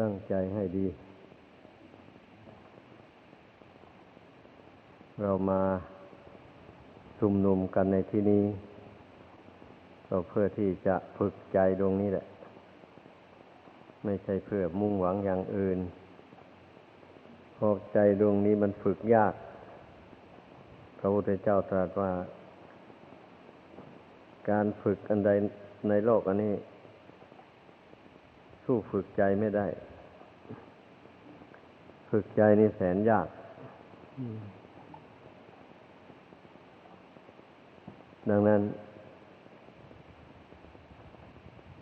ตั้งใจให้ดี เรามาชุมนุมกันในที่นี้ ก็เพื่อที่จะฝึกใจดวงนี้แหละ ไม่ใช่เพื่อมุ่งหวังอย่างอื่นเพราะใจดวงนี้มันฝึกยาก พระพุทธเจ้าตรัสว่า การฝึกอันใดในโลกอันนี้ สู้ฝึกใจไม่ได้ ฝึกใจนี่แสนยากดังนั้น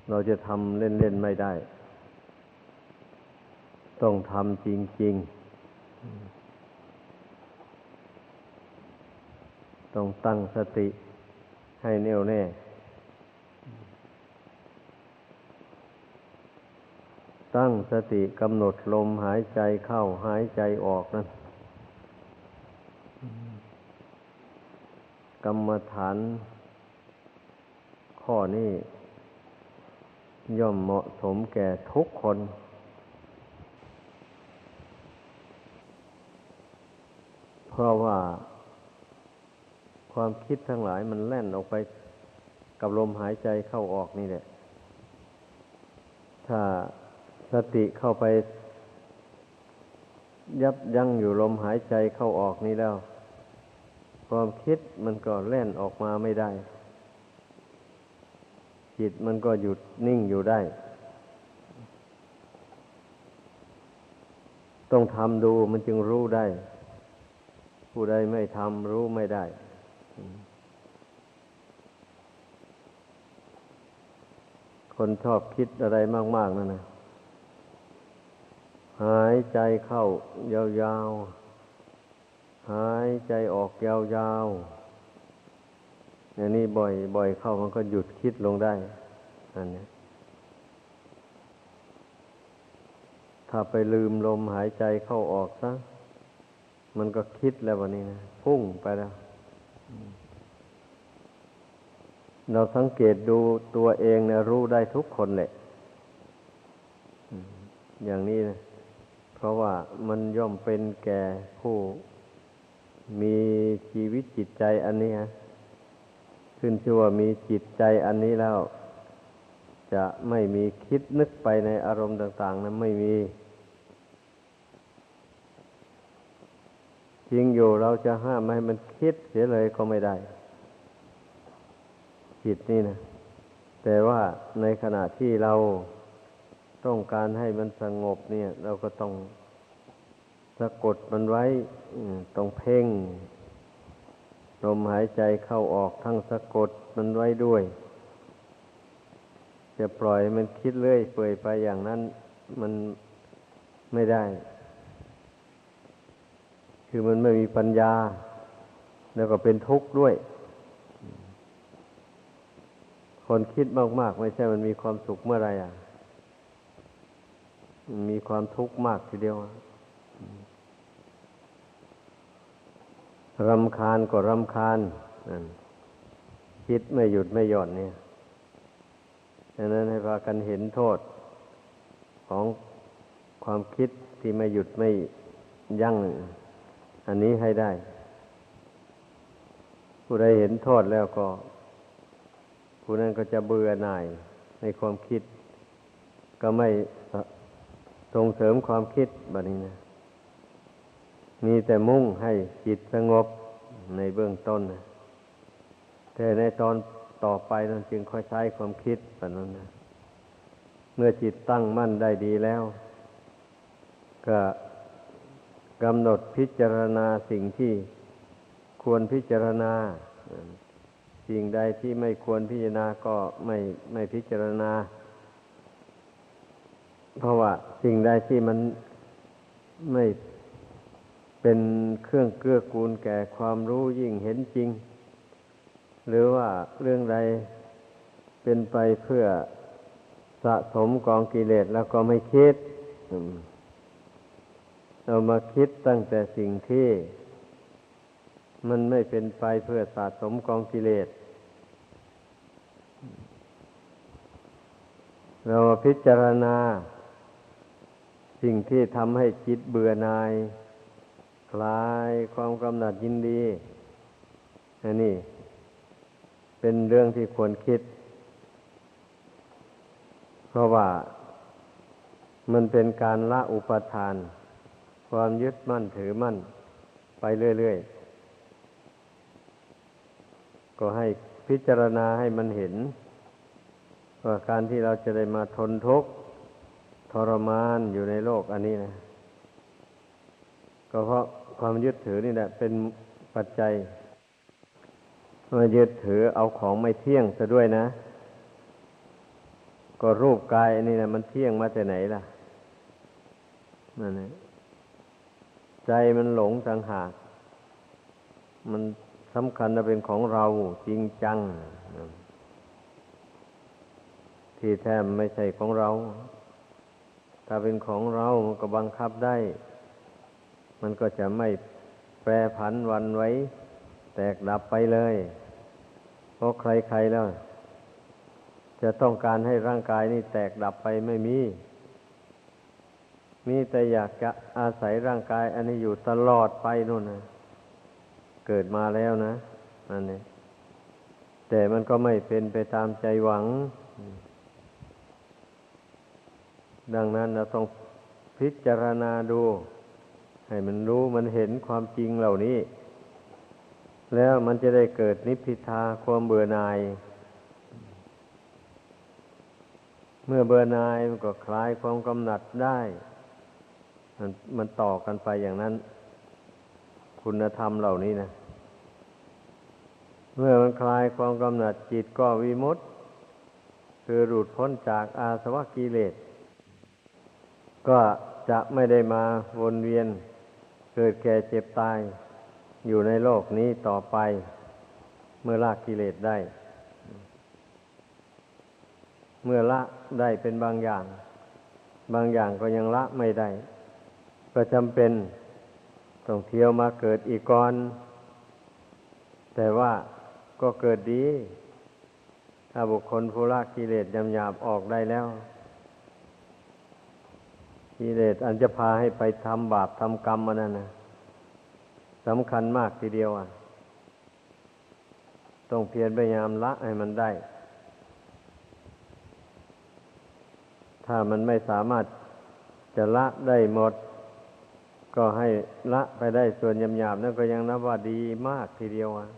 เราจะทำเล่น ๆ ไม่ได้ ต้องทำจริง ๆ ต้องตั้งสติให้แน่วแน่ ตั้งสติกำหนดลมหายใจเข้าหายใจออกนั่นกรรมฐาน ข้อนี้ย่อมเหมาะสมแก่ทุกคน เพราะว่า ความคิดทั้งหลายมันแล่นออกไปกับลมหายใจเข้าออกนี่แหละ ถ้า สติเข้าไป ยับยั้งอยู่ลมหายใจเข้าออกนี้แล้ว ความคิดมันก็แล่นออกมาไม่ได้ จิตมันก็หยุดนิ่งอยู่ได้ ต้องทำดูมันจึงรู้ได้ ผู้ใดไม่ทำรู้ไม่ได้คนชอบคิดอะไรมาก ๆ นั่นนะ หายใจเข้ายาวๆ หายใจออกยาวๆอย่างนี้บ่อยบ่อยเข้ามันก็หยุดคิดลงได้อันนี้ถ้าไปลืมลมหายใจเข้าออกซะมันก็คิดแล้ววันนี้นะพุ่งไปแล้วเราสังเกตดูตัวเองเนี่ยรู้ได้ทุกคนแหละอย่างนี้นะ เพราะว่ามันย่อมเป็นแก่ผู้มีชีวิตจิตใจอันนี้ฮะขึ้นชื่อว่ามีจิตใจอันนี้แล้ว จะไม่มีคิดนึกไปในอารมณ์ต่างๆนะไม่มีจริงอยู่เราจะห้ามไม่ให้มันคิดเสียเลยก็ไม่ได้ จิตนี่นะแต่ว่าในขณะที่เรา ต้องการให้มันสงบเนี่ย เราก็ต้องสะกดมันไว้ต้องเพ่งลมหายใจเข้าออกทั้งสะกดมันไว้ด้วย จะปล่อยมันคิดเรื่อยเปื่อยไปอย่างนั้น มันไม่ได้ คือมันไม่มีปัญญา แล้วก็เป็นทุกข์ด้วย คนคิดมาก ๆ ไม่ใช่มันมีความสุขเมื่อไรอะ มีความทุกข์มากทีเดียวรำคาญก็รำคาญคิดไม่หยุดไม่หย่อนเนี่ยดังนั้นให้พากันเห็นโทษของความคิดที่ไม่หยุดไม่ยั้งอันนี้ให้ได้ ผู้ใดเห็นโทษแล้วก็ ผู้นั้นก็จะเบื่อหน่ายในความคิด ก็ไม่ ส่งเสริมความคิดแบบนี้นะ มีแต่มุ่งให้จิตสงบในเบื้องต้นนะแต่ในตอนต่อไปนั้นจึงค่อยใช้ความคิดแบบนั้นนะ เมื่อจิตตั้งมั่นได้ดีแล้ว ก็กำหนดพิจารณาสิ่งที่ควรพิจารณา สิ่งใดที่ไม่ควรพิจารณาก็ไม่ไม่พิจารณา เพราะว่าสิ่งใดที่มันไม่เป็นเครื่องเกื้อกูลแก่ความรู้ยิ่งเห็นจริง หรือว่าเรื่องใดเป็นไปเพื่อสะสมกองกิเลสแล้วก็ไม่คิดเรามาคิดตั้งแต่สิ่งที่ มันไม่เป็นไปเพื่อสะสมกองกิเลส เราพิจารณา สิ่งที่ทำให้จิตเบื่อหน่ายคลายความกำหนัดยินดีอันนี้ เป็นเรื่องที่ควรคิด เพราะว่ามันเป็นการละอุปทาน ความยึดมั่นถือมั่น ไปเรื่อยๆ ก็ให้พิจารณาให้มันเห็น ว่าการที่เราจะได้มาทนทุกข์ ทรมานอยู่ในโลกอันนี้นะ ก็เพราะความยึดถือนี่แหละ เป็นปัจจัยมายึดถือเอาของไม่เที่ยงซะด้วยนะ ก็รูปกายอันนี้นะมันเที่ยงมาจากไหนล่ะนั่นแหละใจมันหลงต่างหาก มันสำคัญจะเป็นของเราจริงจัง ที่แท้ไม่ใช่ของเรา ถ้าเป็นของเรามันก็บังคับได้ มันก็จะไม่แปรผันวันไว้ แตกดับไปเลย เพราะใครๆแล้ว จะต้องการให้ร่างกายนี้แตกดับไปไม่มี มีแต่อยากจะอาศัยร่างกาย อันนี้อยู่ตลอดไปนู่นนะเกิดมาแล้วนะอันนี้แต่มันก็ไม่เป็นไปตามใจหวัง ดังนั้นเราต้องพิจารณาดู ให้มันรู้มันเห็นความจริงเหล่านี้ แล้วมันจะได้เกิดนิพพิทาความเบื่อหน่าย เมื่อเบื่อหน่ายมันก็คลายความกำหนัดได้ มันมันต่อกันไปอย่างนั้น คุณธรรมเหล่านี้นะ เมื่อมันคลายความกำหนัดจิตก็วิมุตต์คือหลุดพ้นจากอาสวะกิเลส ก็จะไม่ได้มาวนเวียน เกิดแก่เจ็บตาย อยู่ในโลกนี้ต่อไป เมื่อละกิเลสได้ เมื่อละได้เป็นบางอย่าง บางอย่างก็ยังละไม่ได้ ก็จำเป็นต้องเที่ยวมาเกิดอีกก่อน แต่ว่าก็เกิดดี ถ้าบุคคลผู้ละกิเลสยำหยาบออกได้แล้ว กิเลสอันจะพาให้ไปทำบาปทำกรรมมันนั่นนะสำคัญมากทีเดียวอะ ต้องเพียรพยายามละให้มันได้ ถ้ามันไม่สามารถจะละได้หมด ก็ให้ละไปได้ส่วนยำหยาบนั่นก็ยังนับว่าดีมากทีเดียวอะ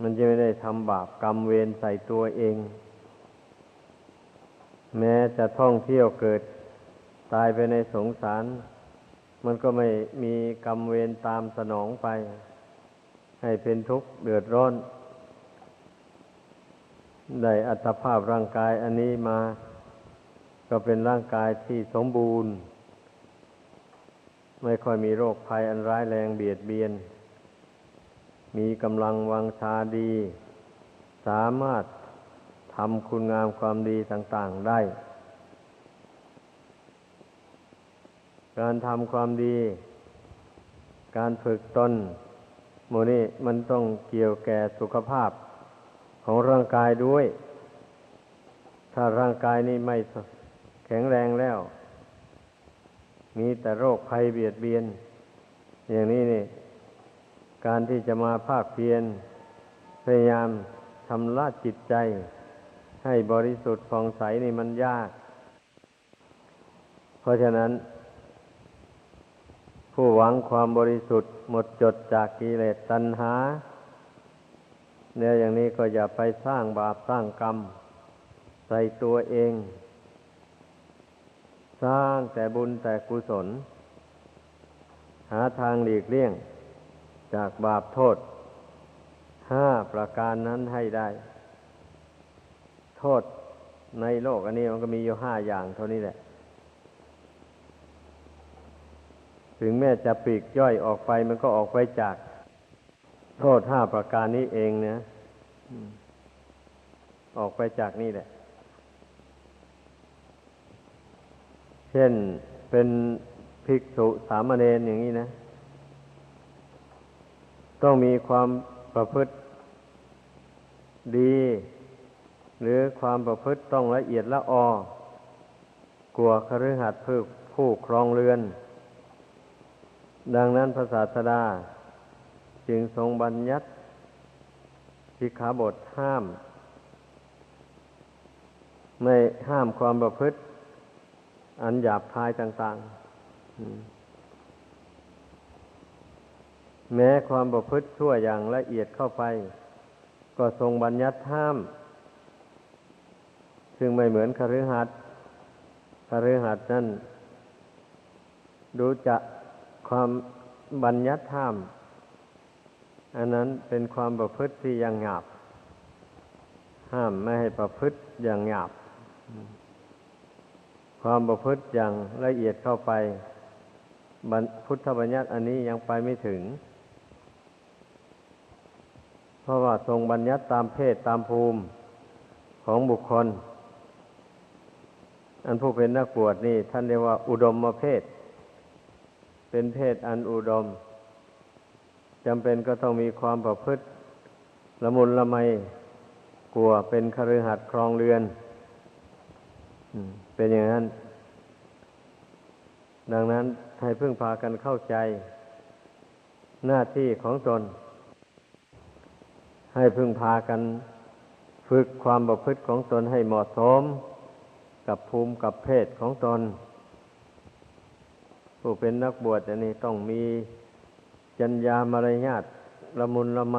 มันจะไม่ได้ทำบาปกรรมเวรใส่ตัวเอง แม้จะท่องเที่ยวเกิดตายไปในสงสาร มันก็ไม่มีกรรมเวรตามสนองไป ให้เป็นทุกข์เดือดร้อน ได้อัตภาพร่างกายอันนี้มา ก็เป็นร่างกายที่สมบูรณ์ ไม่ค่อยมีโรคภัยอันร้ายแรงเบียดเบียน มีกำลังวังชาดี สามารถ ทำคุณงามความดีต่างๆได้ การทำความดี การฝึกตนโมนี่มันต้องเกี่ยวแก่สุขภาพของร่างกายด้วย ถ้าร่างกายนี้ไม่แข็งแรงแล้ว มีแต่โรคภัยเบียดเบียน อย่างนี้นี่ การที่จะมาภาคเพียรพยายามทำละจิตใจ ให้บริสุทธิ์ผ่องใสนี่มันยาก เพราะฉะนั้น ผู้หวังความบริสุทธิ์หมดจดจากกิเลสตัณหาเนี่ยอย่างนี้ก็อย่าไปสร้างบาปสร้างกรรม ใส่ตัวเอง สร้างแต่บุญแต่กุศล หาทางหลีกเลี่ยง จากบาปโทษห้าประการนั้นให้ได้ โทษในโลกอันนี้มันก็มีอยู่ห้าอย่างเท่านี้แหละ ถึงแม้จะปีกย่อยออกไปมันก็ออกไปจาก โทษห้าประการนี้เองเนี่ยออกไปจากนี่แหละ เช่นเป็นภิกษุสามเณรอย่างนี้นะ ต้องมีความประพฤติดี หรือความประพฤติต้องละเอียดละออ กลัวคฤหัสถ์ผู้ผู้ครองเรือน ดังนั้นพระศาสดา จึงทรงบัญญัติสิกขาบทห้าม ไม่ห้ามความประพฤติ อันหยาบคายต่าง ๆแม้ความประพฤติชั่วอย่างละเอียดเข้าไป ก็ทรงบัญญัติห้าม ซึ่งไม่เหมือนคฤหัสถ์คฤหัสถ์นั้นดูจะความบัญญัติห้ามอันนั้นเป็นความประพฤติที่ยังหยาบ ห้ามไม่ให้ประพฤติอย่างหยาบ ความประพฤติอย่างละเอียดเข้าไปพุทธบัญญัติอันนี้ยังไปไม่ถึง เพราะว่าทรงบัญญัติตามเพศตามภูมิของบุคคล อันผู้เป็นนักบวชนี่ ท่านเรียกว่า อุดมมาเพศ เป็นเพศอันอุดมจำเป็นก็ต้องมีความประพฤติละมุนละไมกลัวเป็นคฤหัสถ์ครองเรือนเป็นอย่างนั้น ดังนั้นให้พึ่งพากันเข้าใจ หน้าที่ของตน ให้พึ่งพากัน ฝึกความประพฤติของตนให้เหมาะสม กับภูมิกับเพศของตน ผู้เป็นนักบวชอันนี้ต้องมีจัญญามารยาทละมุนละไม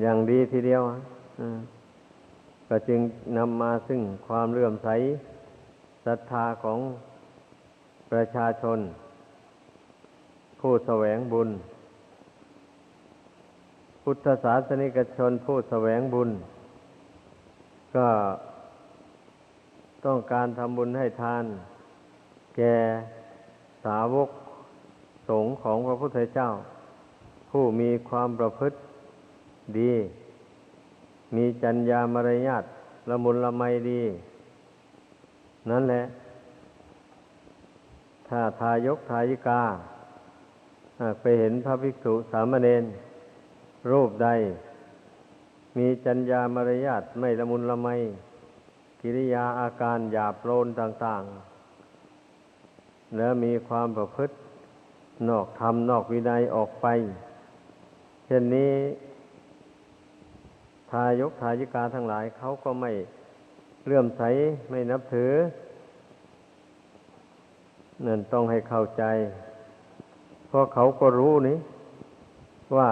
อย่างดีทีเดียวก็จึงนำมาซึ่งความเลื่อมใสศรัทธาของประชาชน ผู้แสวงบุญ พุทธศาสนิกชนผู้แสวงบุญ ก็ ต้องการทำบุญให้ทาน แก่สาวกสงฆ์ของพระพุทธเจ้า ผู้มีความประพฤติดี มีจัญญามารยาทละมุนละไมดี นั่นแหละ ถ้าทายกทายิกา หากไปเห็นพระภิกษุสามเณรรูปใด มีจัญญามารยาทไม่ละมุนละไม กิริยาอาการหยาบโลนต่าง ๆ และมีความประพฤตินอกธรรมนอกวินัยออกไป เช่นนี้ทายกทายิกาทั้งหลายเขาก็ไม่เลื่อมใสไม่นับถือนั่นต้องให้เข้าใจ เพราะเขาก็รู้นี่ว่า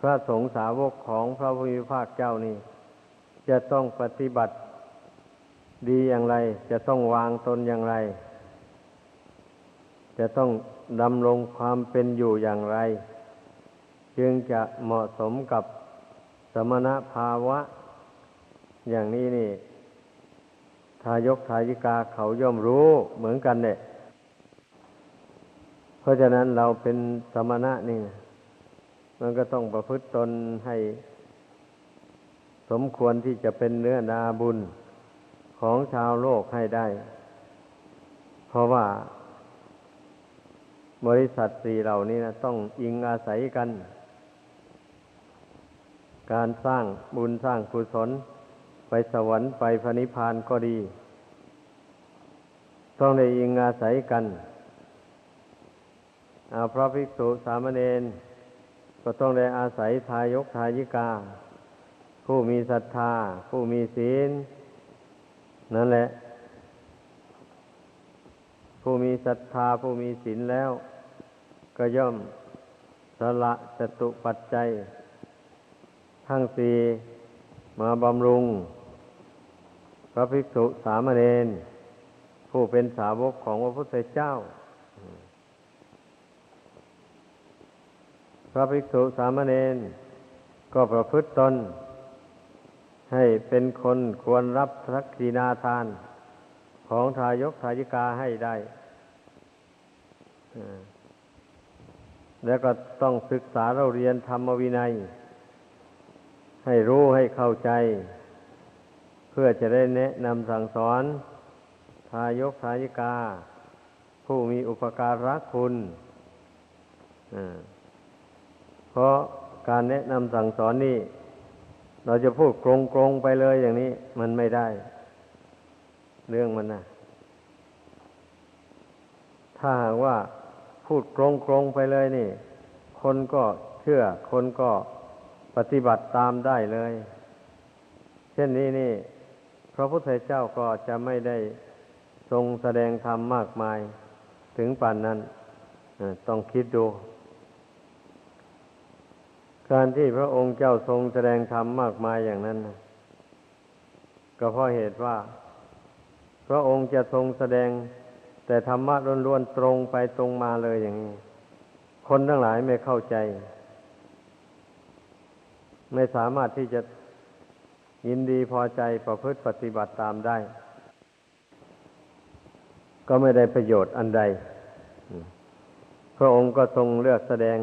พระสงฆ์สาวกของพระพุทธภาคเจ้านี่ จะต้องปฏิบัติดีอย่างไร จะต้องวางตนอย่างไร จะต้องดำรงความเป็นอยู่อย่างไร จึงจะเหมาะสมกับสมณภาวะ อย่างนี้นี่ ทายกทายิกาเขาย่อมรู้เหมือนกันเนี่ยเพราะฉะนั้นเราเป็นสมณะนี่ มันก็ต้องประพฤติตนให้ สมควรที่จะเป็นเนื้อนาบุญของชาวโลกให้ได้ เพราะว่า บริษัทสี่เหล่านี้นะต้องอิงอาศัยกัน การสร้างบุญสร้างกุศลไปสวรรค์ไปพระนิพพานก็ดี ต้องได้อิงอาศัยกันอาพระภิกษุสามเณรก็ต้องได้อาศัยทายกทายิกา ผู้มีศรัทธา ผู้มีศีล นั่นแหละ ผู้มีศรัทธา ผู้มีศีลแล้ว ก็ย่อมสละจตุปัจจัย ทั้งสี่มาบำรุง พระภิกษุสามเณรผู้เป็นสาวกของพระพุทธเจ้า พระภิกษุสามเณรก็ประพฤติตน ให้เป็นคนควรรับทักษีนาทานของทายกทายิกาให้ได้แล้วก็ต้องศึกษาเราเรียนธรรมวินัย ให้รู้ให้เข้าใจ เพื่อจะได้แนะนำสั่งสอน ทายกทายิกา ผู้มีอุปการะคุณเพราะการแนะนำสั่งสอนนี่ เราจะพูดกรงๆไปเลยอย่างนี้ มันไม่ได้ เรื่องมันนะถ้าหากว่าพูดตรงๆไปเลยนี่ คนก็เชื่อ คนก็ปฏิบัติตามได้เลย เช่นนี้นี่ พระพุทธเจ้าก็จะไม่ได้ทรงแสดงธรรมมากมายถึงป่านนั้นต้องคิดดู การที่พระองค์เจ้าทรงแสดงธรรมมากมายอย่างนั้นก็เพราะเหตุว่า พระองค์จะทรงแสดงแต่ธรรมะล้วนๆตรงไปตรงมาเลยอย่างนี้ คนทั้งหลายไม่เข้าใจ ไม่สามารถที่จะยินดีพอใจประพฤติปฏิบัติตามได้ ก็ไม่ได้ประโยชน์อันใด พระองค์ก็ทรงเลือกแสดง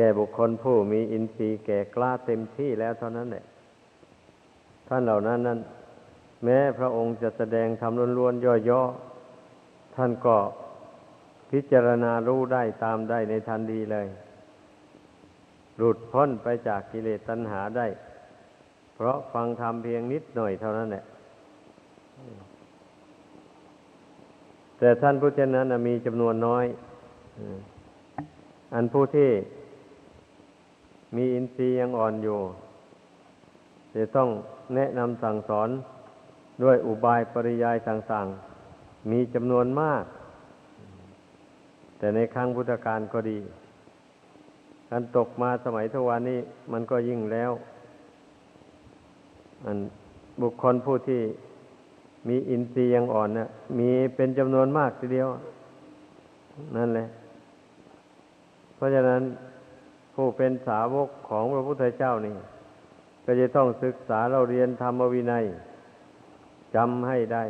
แก่บุคคลผู้มีอินทรีย์แก่กล้าเต็มที่แล้วเท่านั้นแหละท่านเหล่านั้นนั้น แม้พระองค์จะแสดงทำล้วนๆย่อๆท่านก็พิจารณารู้ได้ตามได้ในทันทีเลย หลุดพ้นไปจากกิเลสตัณหาได้ เพราะฟังธรรมเพียงนิดหน่อยเท่านั้นแหละแต่ท่านผู้เช่นนั้นมีจำนวนน้อย อันผู้ที่ มีอินทรีย์ยังอ่อนอยู่ จะต้องแนะนำสั่งสอนด้วยอุบายปริยายต่างๆ มีจำนวนมาก แต่ในครั้งพุทธกาลก็ดีการตกมาสมัยทวานี้มันก็ยิ่งแล้วอันบุคคลผู้ที่มีอินทรีย์ยังอ่อนนะ่ะมีเป็นจำนวนมากทีเดียว นั่นแหละ เพราะฉะนั้น ผู้เป็นสาวกของพระพุทธเจ้านี่ ก็จะต้องศึกษาเราเรียนธรรมวินัยจำให้ได้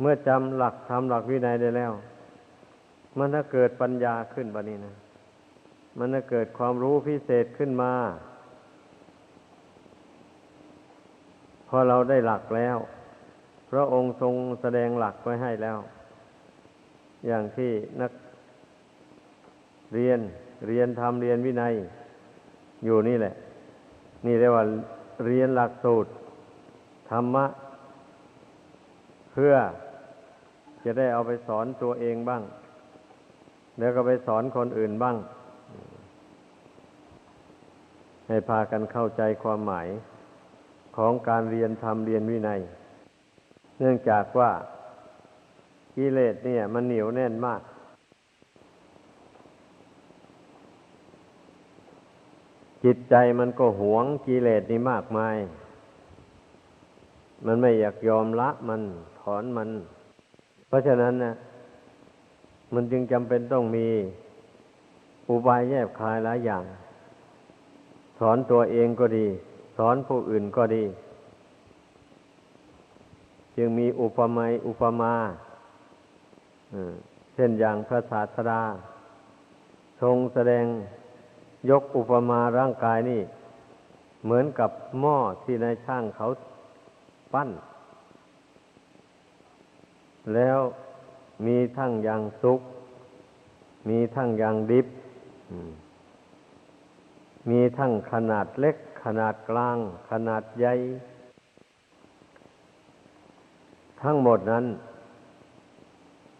เมื่อจำหลักธรรมหลักวินัยได้แล้ว มันถ้าเกิดปัญญาขึ้นบะนี้นะ มันจะเกิดความรู้พิเศษขึ้นมาพอเราได้หลักแล้ว พระองค์ทรงแสดงหลักไว้ให้แล้ว อย่างที่นักเรียน เรียนธรรมเรียนวินัย อยู่นี่แหละ นี่เรียกว่าเรียนหลักสูตร ธรรมะ เพื่อจะได้เอาไปสอนตัวเองบ้าง แล้วก็ไปสอนคนอื่นบ้าง ให้พากันเข้าใจความหมายของการเรียนธรรมเรียนวินัย เนื่องจากว่ากิเลสเนี่ย มันเหนียวแน่นมาก จิตใจมันก็หวงกิเลสนี่มากมาย มันไม่อยากยอมละมันถอนมัน เพราะฉะนั้นนะมันจึงจำเป็นต้องมีอุบายแยบคายหลายอย่าง สอนตัวเองก็ดี สอนผู้อื่นก็ดี จึงมีอุปมาอุปมาเช่นอย่างพระศาสดา ทรงแสดง ยกอุปมาร่างกายนี่ เหมือนกับหม้อที่นายช่างเขาปั้น แล้วมีทั้งอย่างสุก มีทั้งอย่างดิบ มีทั้งขนาดเล็ก ขนาดกลาง ขนาดใหญ่ ทั้งหมดนั้น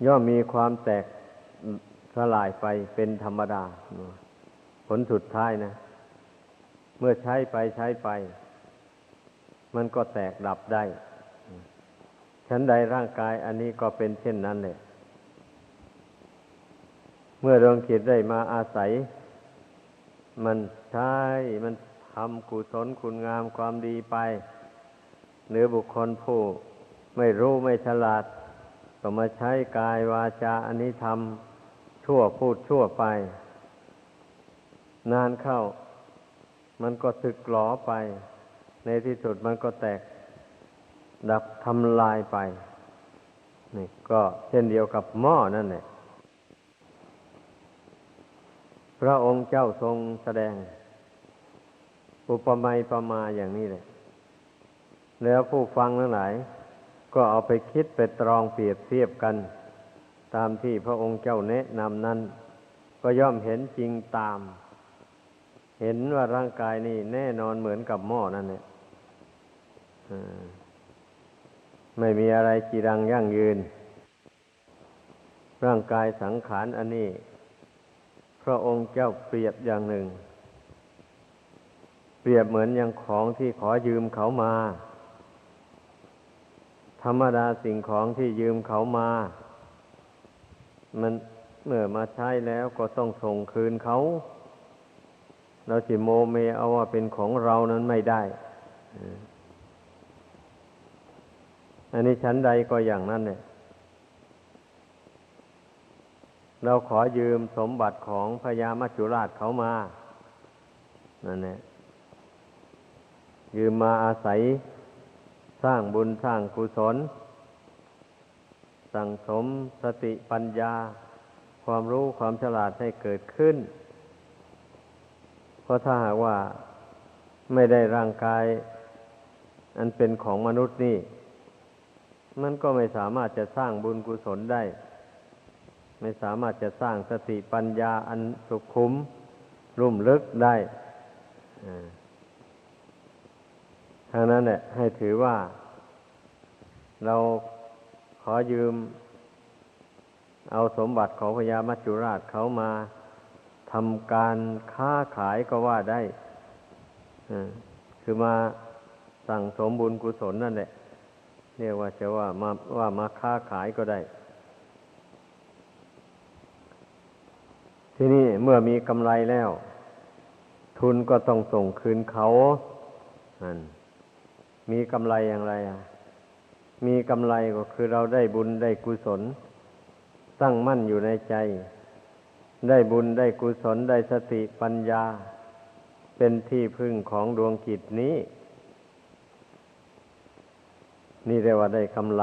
ย่อมมีความแตกสลายไปเป็นธรรมดา ผลสุดท้ายนะ เมื่อใช้ไปใช้ไป มันก็แตกดับได้ฉันใดร่างกายอันนี้ก็เป็นเช่นนั้นเลยเมื่อดวงจิตได้มาอาศัย มันใช้มันทำกุศลคุณงามความดีไปหรือบุคคลผู้ ไม่รู้ไม่ฉลาด ก็มาใช้กายวาจาอันนี้ทำชั่วพูดชั่วไป นานเข้า มันก็สึกหลอไป ในที่สุดมันก็แตก ดับทำลายไป นี่ก็เช่นเดียวกับหม้อนั่นแหละพระองค์เจ้าทรงแสดง อุปมาประมาอย่างนี้เลยแล้วผู้ฟังทั้งหลาย ก็เอาไปคิดไปตรองเปรียบเทียบกัน ตามที่พระองค์เจ้าแนะนำนั้น ก็ย่อมเห็นจริงตาม เห็นว่าร่างกายนี่แน่นอนเหมือนกับหม้อนั่นแหละไม่มีอะไรจีรังยั่งยืน ร่างกายสังขารอันนี้ พระองค์เจ้าเปรียบอย่างหนึ่ง เปรียบเหมือนอย่างของที่ขอยืมเขามา ธรรมดาสิ่งของที่ยืมเขามา มันเมื่อมาใช้แล้วก็ต้องส่งคืนเขา เราจิโมเมเอาว่าเป็นของเรานั้นไม่ได้ อันนี้ชั้นใดก็อย่างนั้นเนี่ย เราขอยืมสมบัติของพญามัจจุราชเขามา นั่นแหละ ยืมมาอาศัยสร้างบุญสร้างกุศล สั่งสมสติปัญญา ความรู้ความฉลาดให้เกิดขึ้น เพราะถ้าหากว่าไม่ได้ร่างกาย อันเป็นของมนุษย์นี่ มันก็ไม่สามารถจะสร้างบุญกุศลได้ ไม่สามารถจะสร้างสติปัญญาอันสุขุม รุ่มลึกได้ทางนั้นเนี่ยให้ถือว่า เราขอยืม เอาสมบัติของพญามัจจุราชเขามา ทำการค้าขายก็ว่าได้คือมาสั่งสมบุญกุศลนั่นแหละเรียกว่าจะว่ามาว่ามาค้าขายก็ได้ ที่นี่เมื่อมีกำไรแล้ว ทุนก็ต้องส่งคืนเขานั่นมีกำไรอย่างไรอะมีกำไรก็คือเราได้บุญได้กุศล ตั้งมั่นอยู่ในใจ ได้บุญได้กุศลได้สติปัญญา เป็นที่พึ่งของดวงกิจนี้ นี่เรียกว่าได้กำไร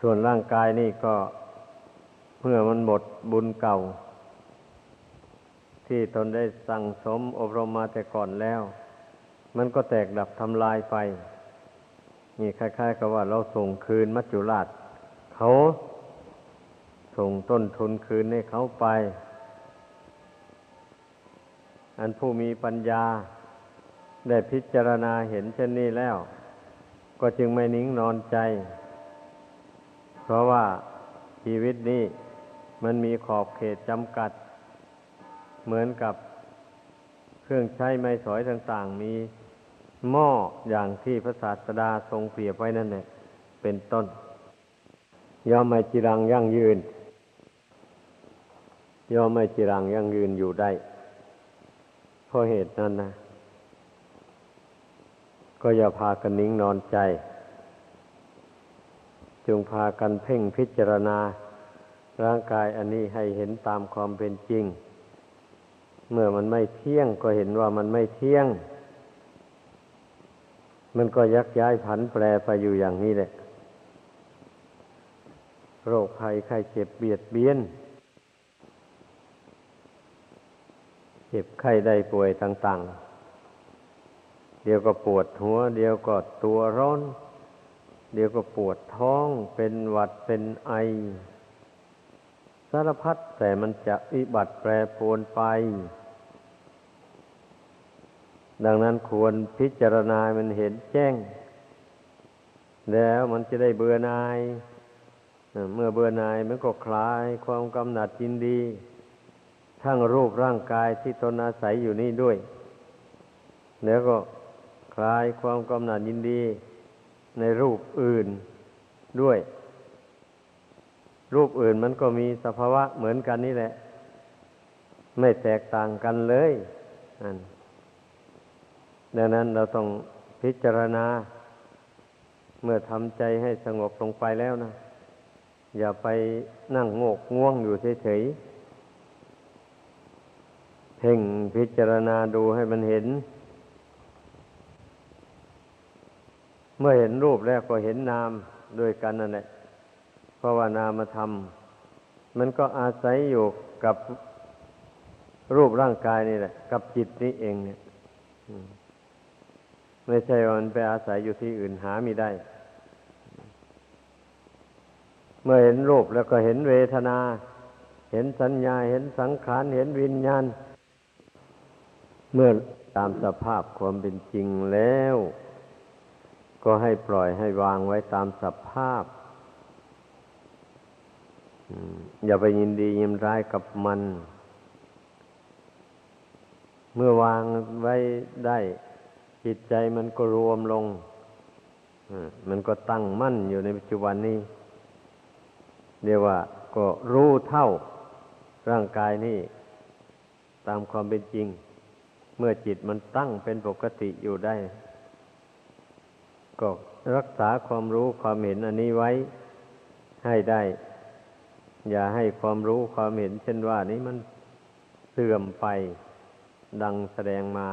ส่วนร่างกายนี่ก็เมื่อมันหมดบุญเก่า ที่ตนได้สั่งสมอบรมมาแต่ก่อนแล้ว มันก็แตกดับทำลายไป นี่คล้ายๆ กับว่าเราส่งคืนมัจจุราชเขา ส่งต้นทุนคืนให้เขาไป อันผู้มีปัญญาได้พิจารณาเห็นเช่นนี้แล้ว ก็จึงไม่นิ่งนอนใจ เพราะว่าชีวิตนี้มันมีขอบเขตจำกัด เหมือนกับเครื่องใช้ไม้สอยต่าง ๆ มีหม้ออย่างที่พระศาสดาทรงเปรียบไว้นั่นแหละเป็นต้นยอมไม่จีรังยั่งยืน ย่อมไม่จีรังยั่งยืนอยู่ได้เพราะเหตุนั้นนะก็อย่าพากันนิ่งนอนใจ จงพากันเพ่งพิจารณา ร่างกายอันนี้ให้เห็นตามความเป็นจริง เมื่อมันไม่เที่ยงก็เห็นว่ามันไม่เที่ยง มันก็ยักย้ายผันแปรไปอยู่อย่างนี้แหละ โรคภัยไข้เจ็บเบียดเบียน เจ็บไข้ได้ป่วยต่าง ๆ เดี๋ยวก็ปวดหัว เดี๋ยวก็ตัวร้อน เดี๋ยวก็ปวดท้องเป็นหวัดเป็นไอ สารพัดแต่มันจะอิบัติแปรปรวนไป ดังนั้นควรพิจารณามันเห็นแจ้ง แล้วมันจะได้เบื่อนาย เมื่อเบื่อนายมันก็คลายความกำหนัดยินดี ทั้งรูปร่างกายที่ตนอาศัยอยู่นี่ด้วย แล้วก็คลายความกำหนัดยินดีในรูปอื่นด้วย รูปอื่นมันก็มีสภาวะเหมือนกันนี่แหละ ไม่แตกต่างกันเลยอันดังนั้นเราต้องพิจารณา เมื่อทำใจให้สงบลงไปแล้วนะ อย่าไปนั่งโงกง่วงอยู่เฉยๆ เพ่งพิจารณาดูให้มันเห็น เมื่อเห็นรูปแล้วก็เห็นนามด้วยกันนั่นแหละเพราะว่านามธรรม มันก็อาศัยอยู่กับรูปร่างกายนี่แหละ กับจิตนี้เองเนี่ยไม่ใช่ว่ามันไปอาศัยอยู่ที่อื่นหาไม่ได้ เมื่อเห็นรูปแล้วก็เห็นเวทนา เห็นสัญญา เห็นสังขาร เห็นวิญญาณ เมื่อตามสภาพความเป็นจริงแล้ว ก็ให้ปล่อยให้วางไว้ตามสภาพ อย่าไปยินดียินร้ายกับมัน เมื่อวางไว้ได้ จิตใจมันก็รวมลง มันก็ตั้งมั่นอยู่ในปัจจุบันนี้ เรียกว่าก็รู้เท่าร่างกายนี้ ตามความเป็นจริง เมื่อจิตมันตั้งเป็นปกติอยู่ได้ ก็รักษาความรู้ความเห็นอันนี้ไว้ให้ได้ อย่าให้ความรู้ความเห็นเช่นว่านี้มันเสื่อมไปดังแสดงมา